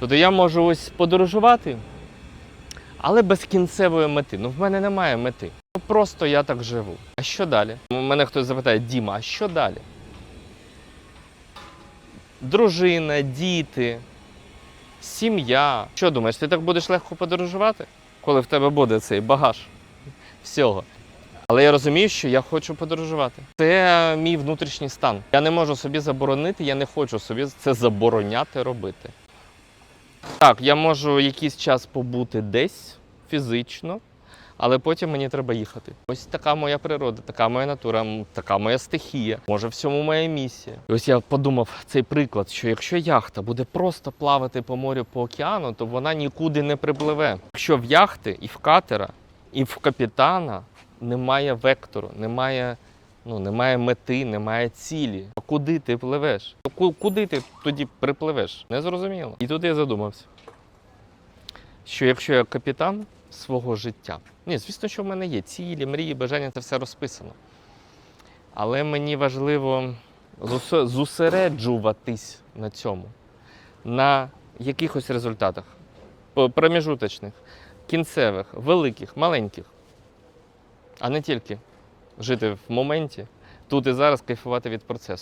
Тобто я можу ось подорожувати, але без кінцевої мети. Ну, в мене немає мети. Ну, Просто я так живу. А що далі? Мене хтось запитає, Діма, а що далі? Дружина, діти, сім'я. Що думаєш, ти так будеш легко подорожувати, коли в тебе буде цей багаж всього? Але я розумію, що я хочу подорожувати. Це мій внутрішній стан. Я не можу собі заборонити, я не хочу собі це забороняти робити. Так, я можу якийсь час побути десь фізично, але потім мені треба їхати. Ось така моя природа, така моя натура, така моя стихія. Може, в цьому моя місія. І ось я подумав цей приклад, що якщо яхта буде просто плавати по морю по океану, то вона нікуди не припливе. Якщо в яхти і в катера, і в капітана немає вектору, немає, ну, немає мети, немає цілі. А куди ти пливеш? Куди ти тоді припливеш? Незрозуміло. І тут я задумався, що якщо я капітан свого життя, ні, звісно, що в мене є цілі, мрії, бажання, це все розписано. Але мені важливо зосереджуватись на цьому, на якихось результатах, проміжуточних, кінцевих, великих, маленьких, а не тільки жити в моменті, тут і зараз кайфувати від процесу.